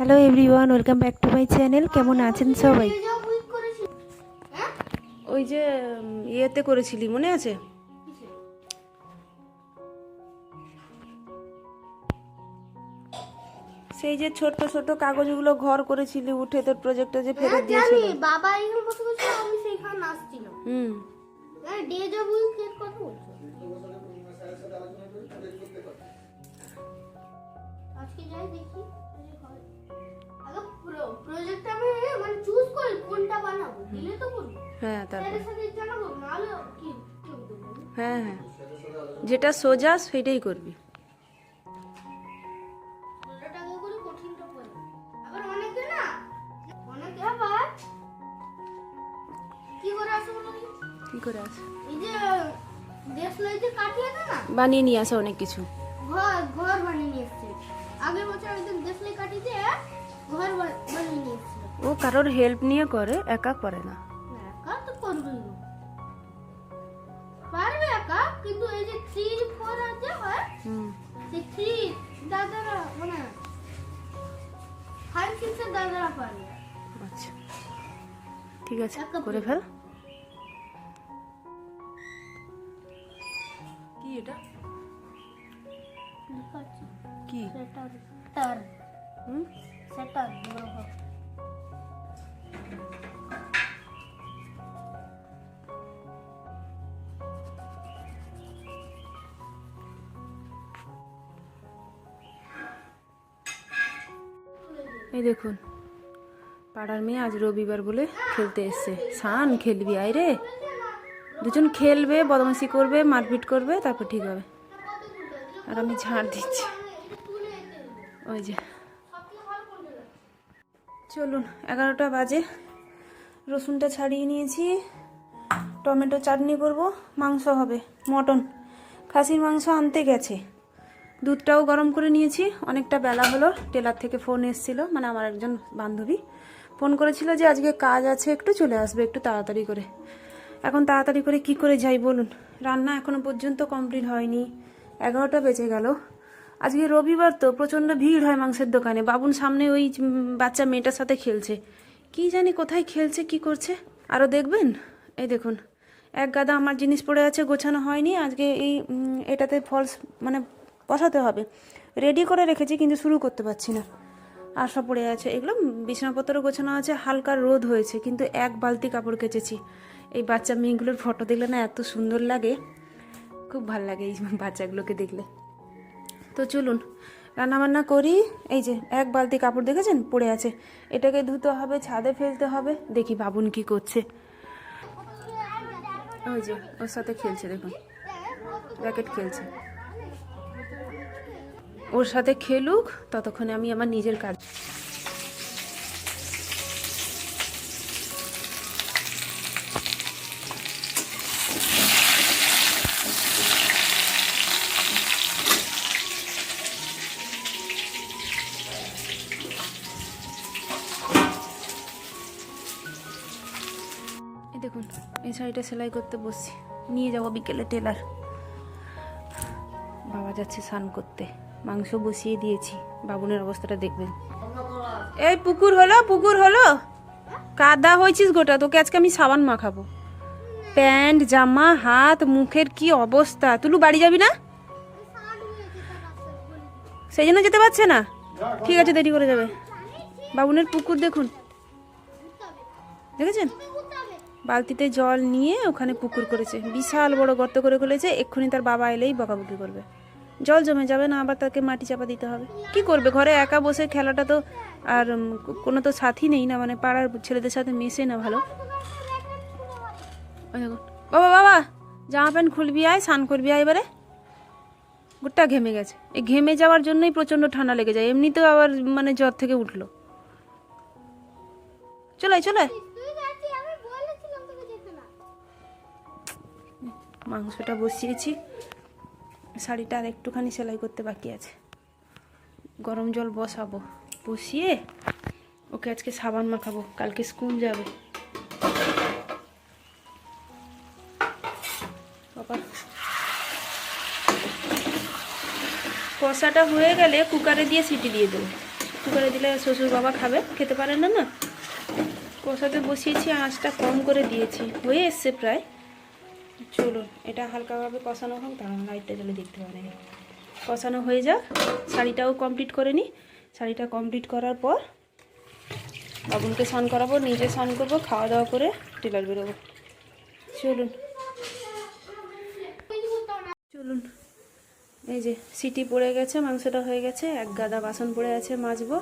Hello everyone welcome back to my channel কেমন আছেন সবাই? ওই যে ইয়েতে করেছিলি মনে আছে? সেই যে ছোট ছোট কাগজগুলো ঘর করেছিলি উঠে তোর প্রজেক্টটা যে ফেরত দিয়েছিলি। বাবা এখানে বসে বসে আমি সেইখানে নাচছিলাম হুম। হ্যাঁ ডেজা ভুল কেক হ্যাঁ তারপর। হ্যাঁ হ্যাঁ। যেটা সোজা সেটাই করবি। কি করে আছে বানিয়ে নিয়ে আসে অনেক কিছু। ঘর ঘর বানিয়ে নিয়ে এসছে। আগের বছর একদম দেশলাই কাটি ঘর বানিয়ে নিয়ে এসেছিল। ও কারোর হেল্প নিয়ে করে একা করে না। দাদারা মানে ফাইভ সিক্স এর দাদারা পারবে আচ্ছা ঠিক আছে একা করে ফেল। কি এটা? কি? সেটার তার। হুম? সেটার এই দেখুন, পাড়ার মেয়ে আজ রবিবার বলে খেলতে এসছে। সান খেলবি, আয় রে। দুজন খেলবে, বদমাশি করবে, মারপিট করবে, তারপর ঠিক হবে। আর আমি ঝাড় দিচ্ছি। ওই যে। চলুন, এগারোটা বাজে। রসুনটা ছাড়িয়ে নিয়েছি। টমেটো চাটনি করব, মাংস হবে, মটন। খাসির মাংস আনতে গেছে। দুধটাও গরম করে নিয়েছি। অনেকটা বেলা হলো, টেলার থেকে ফোন এসেছিল মানে আমার একজন বান্ধবী। ফোন করেছিল যে আজকে কাজ আছে, একটু চলে আসবে, একটু তাড়াতাড়ি করে। এখন তাড়াতাড়ি করে কি করে যাই বলুন? রান্না এখনও পর্যন্ত কমপ্লিট হয়নি। এগারোটা বেজে গেল। আজকে রবিবার তো, প্রচণ্ড ভিড় হয় মাংসের দোকানে। বাবুন সামনে ওই বাচ্চা মেয়েটার সাথে খেলছে। কি জানি কোথায় খেলছে, কি করছে? আরও দেখবেন? এই দেখুন। এক গাদা আমার জিনিস পড়ে আছে, গোছানো হয়নি। আজকে এই এটাতে ফলস মানে বসাতে হবে। রেডি করে রেখেছি, কিন্তু শুরু করতে পারছি না। সব পড়ে আছে। এগুলো বিছানাপত্র গোছানো আছে, হালকা রোদ হয়েছে, কিন্তু এক বালতি কাপড় কেচেছি। এই বাচ্চা মেয়েগুলোর ফটো দেখলে না এত সুন্দর লাগে। খুব ভালো লাগে এই বাচ্চাগুলোকে দেখলে। তো চলুন, রান্নাবান্না করি। এই যে, এক বালতি কাপড় দেখেছেন? পড়ে আছে। এটাকে ধুতে হবে, ছাদে ফেলতে হবে। দেখি বাবুন কি করছে। ওই যে, ওর সাথে খেলছে, দেখুন। র্যাকেট খেলছে। ওর সাথে খেলুক, ততক্ষণে আমি আমার নিজের কাজ দেখুন, এই শাড়িটা সেলাই করতে বসছি। নিয়ে যাব বিকেলে টেলার। বাবা যাচ্ছে স্নান করতে। মাংস বসিয়ে দিয়েছি। বাবুনের অবস্থাটা দেখবেন। এই পুকুর হলো পুকুর হলো। কাদা হয়েছিস গোটা, তোকে আজকে আমি সাবান মাখাবো। প্যান্ট, জামা, হাত, মুখের কি অবস্থা? তুলু, বাড়ি যাবি না? সেই জন্য যেতে পারছে না? ঠিক আছে, দেরি করে যাবে। বাবুনের পুকুর দেখুন। দেখেছেন? বালতিতে জল নিয়ে ওখানে পুকুর করেছে। বিশাল বড় গর্ত করে খুলেছে এক্ষুনি তার বাবা এলেই বকাবকি করবে। জল জমে যাবে না, আবার তাকে মাটি চাপা দিতে হবে। কি করবে? ঘরে একা বসে খেলাটা তো আর কোনো তো সাথী নেই না মানে পাড়ার ছেলেদের সাথে মেশে না ভালো। বাবা বাবা! জামা প্যান্ট খুলবি আয়, স্নান করবি আয় এবারে। গোটা ঘেমে গেছে। এই ঘেমে যাওয়ার জন্যই প্রচণ্ড ঠান্ডা লেগে যায়। এমনিতেও আবার মানে জ্বর থেকে উঠল। চলে চলে মাংসটা বসিয়েছি। শাড়িটা আর একটুখানি সেলাই করতে বাকি আছে। গরম জল বসাবো। বসিয়ে ওকে আজকে সাবান মাখাবো। কালকে স্কুল যাবে। কষাটা হয়ে গেলে কুকারে দিয়ে সিটি দিয়ে দেবো। কুকারে দিলে শ্বশুর বাবা খাবে, খেতে পারেন না না? কষাতে বসিয়েছি, আঁচটা কম করে দিয়েছি। হয়ে এসছে প্রায়। চলুন, এটা হালকাভাবে কষানো হোক দাঁড়ান লাইটটা জ্বলে দেখতে পারেন কষানো হয়ে যাক, শাড়িটাও কমপ্লিট করে নিই শাড়িটা কমপ্লিট করার পর বাবুনকে স্নান করাবো, নিজে স্নান করব খাওয়া দাওয়া করে টেলার বেরোবো। চলুন। চলুন। এই যে, সিটি পড়ে গেছে, মাংসটা হয়ে গেছে, এক গাদা বাসন পড়ে আছে, মাজবো।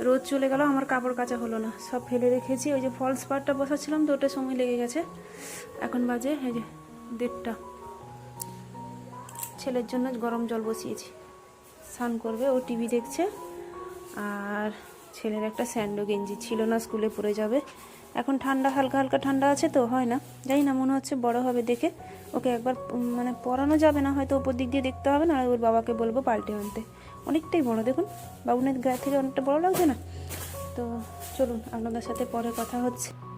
রোদ চলে গেল, আমার কাপড় কাচা হলো না। সব ফেলে রেখেছি, ওই যে ফলস পার্টটা বসাচ্ছিলাম তো, ওটা সময় লেগে গেছে। এখন বাজে, এই যে দেড়টা। ছেলের জন্য গরম জল বসিয়েছি। স্নান করবে, ও টিভি দেখছে, আর ছেলের একটা স্যান্ডো গেঞ্জি ছিল না, স্কুলে পড়ে যাবে। এখন ঠান্ডা, হালকা হালকা ঠান্ডা আছে তো, হয় না। যাই না, মনে হচ্ছে বড় হবে দেখে। ওকে একবার মানে পরানো যাবে না, হয়তো ওপর দিক দিয়ে দেখতে হবে না, আর ওর বাবাকে বলব পাল্টে আনতে। অনেকটাই বড়, দেখুন। বাবুনের গায়ে থেকে অনেকটা বড় লাগছে না? তো চলুন, আপনাদের সাথে পরে কথা হচ্ছে।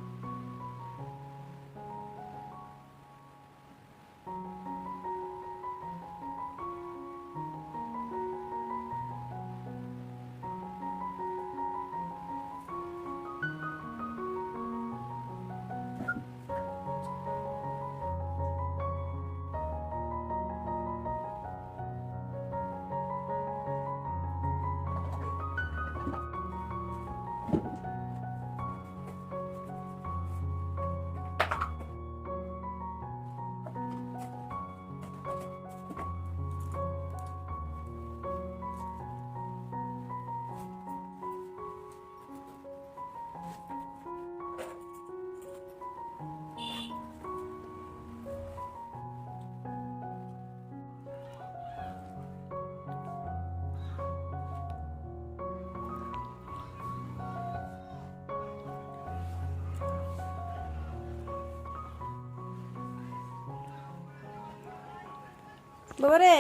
বাবা রে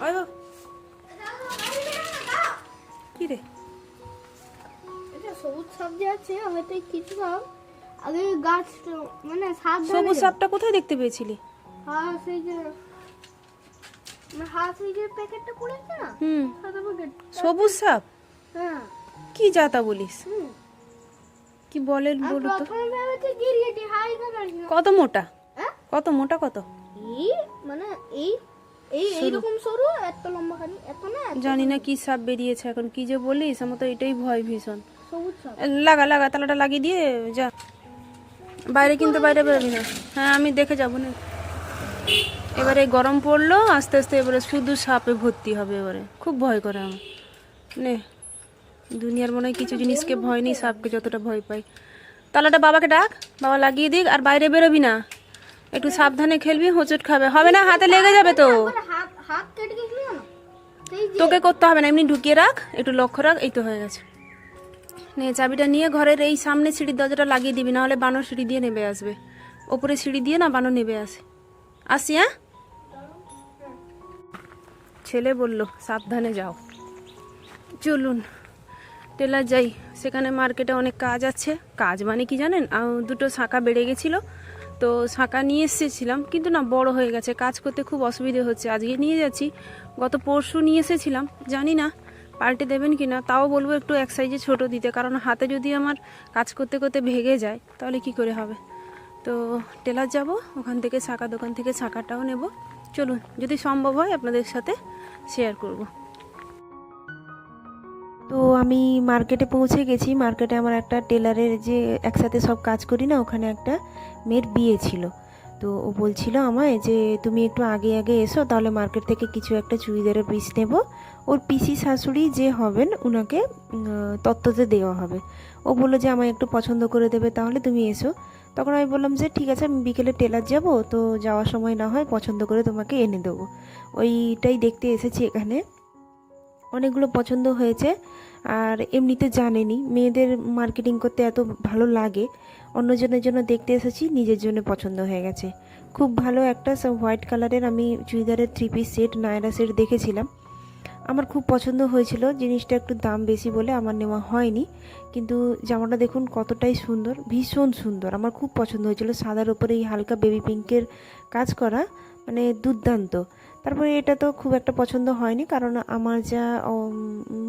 ওই কি রে? সবুজ সবজি আছে হয়তো কিছু সব আগে গাছ মানে সাবধানে সবুজ। সাপটা কোথায় দেখতে পেয়েছিলি? হ্যাঁ সেই যে মানে যে প্যাকেটটা পড়েছে না? হুম। সাদা প্যাকেট সবুজ সাপ? হ্যাঁ। কি যাতা বলিস? হুম। কি বলেন বলো তো। কাটার কত মোটা? হ্যাঁ? কত মোটা কত? এই মানে এই এই এইরকম সরু এত লম্বা খানি এত না জানি না কি সাপ বেরিয়েছে এখন কি যে বলিস আমার তো এটাই ভয় ভীষণ। সবুজ লাগা লাগা তালাটা লাগিয়ে দিয়ে যা। বাইরে কিন্তু বাইরে বেরোবি না। হ্যাঁ আমি দেখে যাব না। এবারে গরম পড়ল আস্তে আস্তে এবারে শুধু সাপে ভর্তি হবে এবারে। খুব ভয় করে আমার। নে দুনিয়ার মনে হয় কিছু জিনিসকে ভয় নেই সাপকে যতটা ভয় পাই। তালাটা বাবাকে ডাক বাবা লাগিয়ে দিক আর বাইরে বেরোবি না। একটু সাবধানে খেলবি, হোঁচট খাবে। হবে না? হাতে লেগে যাবে তো। তোকে করতে হবে না, এমনি ঢুকিয়ে রাখ, একটু লক্ষ্য রাখ, এই তো হয়ে গেছে। নে, চাবিটা নিয়ে ঘরের এই সামনে সিঁড়ির দরজাটা লাগিয়ে দিবি নাহলে বানর সিঁড়ি দিয়ে নেমে আসবে। ওপরে সিঁড়ি দিয়ে না বানর নেমে আসে। আসি হ্যাঁ? ছেলে বলল, সাবধানে যাও। চলুন, টেলার যাই। সেখানে মার্কেটে অনেক কাজ আছে। কাজ মানে কি জানেন? দুটো শাঁখা বেড়ে গেছিল। তো শাঁখা নিয়ে এসেছিলাম, কিন্তু না বড় হয়ে গেছে, কাজ করতে খুব অসুবিধে হচ্ছে। আজকে নিয়ে যাচ্ছি, গত পরশু নিয়ে এসেছিলাম, জানি না পাল্টে দেবেন কি না, তাও বলব একটু এক সাইজে ছোট দিতে, কারণ হাতে যদি আমার কাজ করতে করতে ভেঙে যায়, তাহলে কি করে হবে? তো টেলার যাব, ওখান থেকে শাঁখা দোকান থেকে শাঁখাটাও নেব। চলুন, যদি সম্ভব হয় আপনাদের সাথে শেয়ার করব। তো আমি মার্কেটে পৌঁছে গেছি। মার্কেটে আমার একটা টেলারের যে একসাথে সব কাজ করি না, ওখানে একটা মেয়ের বিয়ে ছিল। তো ও বলছিল আমায় যে, তুমি একটু আগে আগে এসো, তাহলে মার্কেট থেকে কিছু একটা চুড়িদারের পিস নেব। ওর পিসি শাশুড়ি যে হবেন ওনাকে তত্ত্বতে দেওয়া হবে। ও বলল যে, আমায় একটু পছন্দ করে দেবে, তাহলে তুমি এসো। তখন আমি বললাম যে, ঠিক আছে, আমি বিকেলে টেলার যাব, তো যাওয়ার সময় না হয় পছন্দ করে তোমাকে এনে দেবো। ওইটাই দেখতে এসেছি এখানে। অনেকগুলো পছন্দ হয়েছে আর এমনিতে জানেনি। মেয়েদের মার্কেটিং করতে এত ভালো লাগে। অন্যজনের জন্য দেখতে এসেছি, নিজের জন্য পছন্দ হয়ে গেছে। খুব ভালো একটা হোয়াইট কালারের আমি চুড়িদারের three piece set Nayra set দেখেছিলাম। আমার খুব পছন্দ হয়েছিল, জিনিসটা একটু দাম বেশি বলে আমার নেওয়া হয়নি। কিন্তু জামাটা দেখুন কতটাই সুন্দর, ভীষণ সুন্দর। আমার খুব পছন্দ হয়েছিল, সাদার ওপরে এই হালকা বেবি পিঙ্কের কাজ করা মানে দুর্দান্ত। তারপরে এটা তো খুব একটা পছন্দ হয়নি, কারণ আমার যা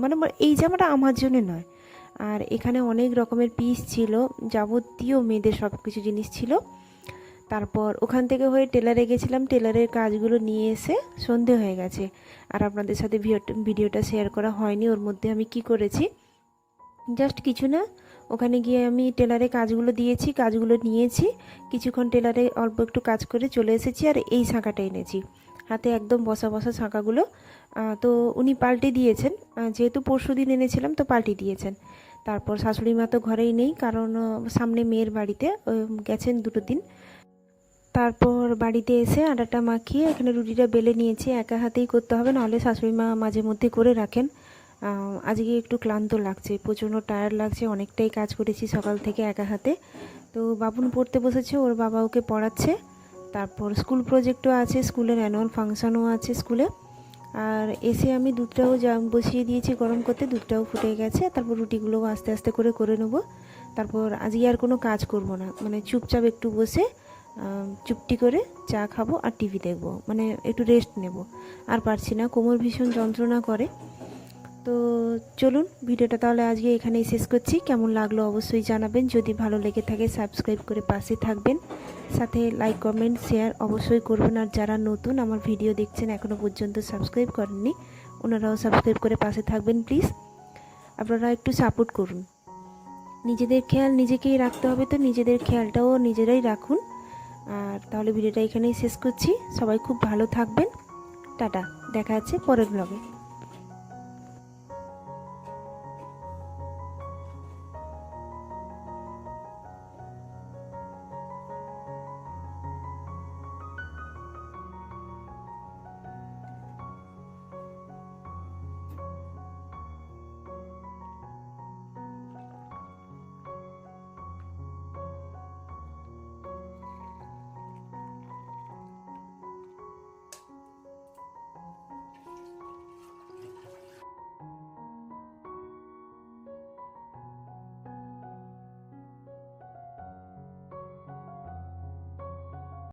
মানে এই জামাটা আমার জন্য নয়। আর এখানে অনেক রকমের পিস ছিল, যাবতীয় মেয়েদের সব কিছু জিনিস ছিল। তারপর ওখান থেকে হয়ে টেলারে গেছিলাম টেলারের কাজগুলো নিয়ে এসে সন্ধে হয়ে গেছে। আর আপনাদের সাথে ভিডিওটা শেয়ার করা হয়নি, ওর মধ্যে আমি কি করেছি? জাস্ট কিছু না, ওখানে গিয়ে আমি টেলারে কাজগুলো দিয়েছি, কাজগুলো নিয়েছি। কিছুক্ষণ টেলারে অল্প একটু কাজ করে চলে এসেছি, আর এই শাঁখাটা এনেছি। হাতে একদম বসা বসা আহ, তো উনি পাল্টে দিয়েছেন। যেহেতু পরশু দিন এনেছিলাম তো পাল্টে দিয়েছেন। তারপর শাশুড়ি মা তো ঘরেই নেই কারণ সামনে মেয়ের বাড়িতে গেছেন দুটো দিন। তারপর বাড়িতে এসে আটাটা মাখিয়ে এখানে রুটিটা বেলে নিয়েছি একা হাতেই করতে হবে নাহলে শাশুড়ি মা মাঝে মধ্যে করে রাখেন। আজকে একটু ক্লান্ত লাগছে প্রচণ্ড টায়ার লাগছে অনেকটাই কাজ করেছি সকাল থেকে একা হাতে। তো বাবুন পড়তে বসেছে ওর বাবা ওকে পড়াচ্ছে। তারপর স্কুল প্রজেক্টও আছে, স্কুলের অ্যানুয়াল ফাংশনও আছে স্কুলে। আর এসে আমি দুধটাও যা বসিয়ে দিয়েছি, গরম করতে দুধটাও ফুটে গেছে, তারপর রুটিগুলোও আস্তে আস্তে করে করে নেব। তারপর আজকে আর কোনো কাজ করব না মানে চুপচাপ একটু বসে চুপটি করে চা খাব আর টিভি দেখব মানে একটু রেস্ট নেব। আর পারছি না, কোমর ভীষণ যন্ত্রণা করে। তো চলুন ভিডিওটা তাহলে আজকে এখানেই শেষ করছি। কেমন লাগল অবশ্যই জানাবেন। যদি ভালো লেগে থাকে সাবস্ক্রাইব করে পাশে থাকবেন। সাথে লাইক কমেন্ট শেয়ার অবশ্যই করবেন। আর যারা নতুন আমার ভিডিও দেখছেন এখনও পর্যন্ত সাবস্ক্রাইব করেননি, ওনারাও সাবস্ক্রাইব করে পাশে থাকবেন প্লিজ আপনারা একটু সাপোর্ট করুন। নিজেদের খেয়াল নিজেকেই রাখতে হবে তো, নিজেদের খেয়ালটাও নিজেরাই রাখুন। আর তাহলে ভিডিওটা এখানেই শেষ করছি। সবাই খুব ভালো থাকবেন। টাটা, দেখা যাচ্ছে পরের ব্লগে